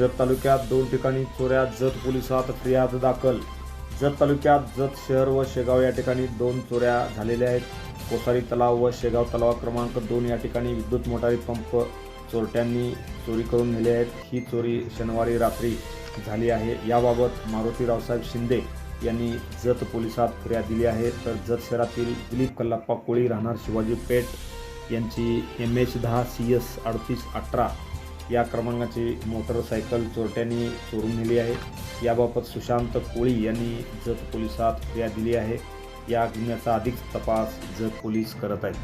जत तालुक्यात दोन ठिकाणी चोऱ्या जत पोलिसात फिर्याद दाखल. जत तालुक्यात जत शहर व शेगाव या ठिकाणी दोन चोऱ्या झालेल्या आहेत. कोसारी तलाव व शेगाव तलाव क्रमांक दोन या ठिकाणी विद्युत मोटारी पंप चोरट्यांनी चोरी करून नेले आहेत. ही चोरी शनिवारी रात्री झाली आहे. याबाबत मारुती रावसाहेब शिंदे यांनी जत पोलिसात फिर्याद दिली आहे. तर जत शहरातील दिलीप कल्लाप्पा कोळी राहणार शिवाजी पेठ यांची एम एच दहा सी एस अडतीस अठरा या क्रमांकाची मोटरसायकल चोरट्यांनी चोरून नेली आहे. याबाबत सुशांत कोळी यांनी जत पोलिसात फिर्याद दिली आहे. या गुन्ह्याचा अधिक तपास जत पोलीस करत आहेत.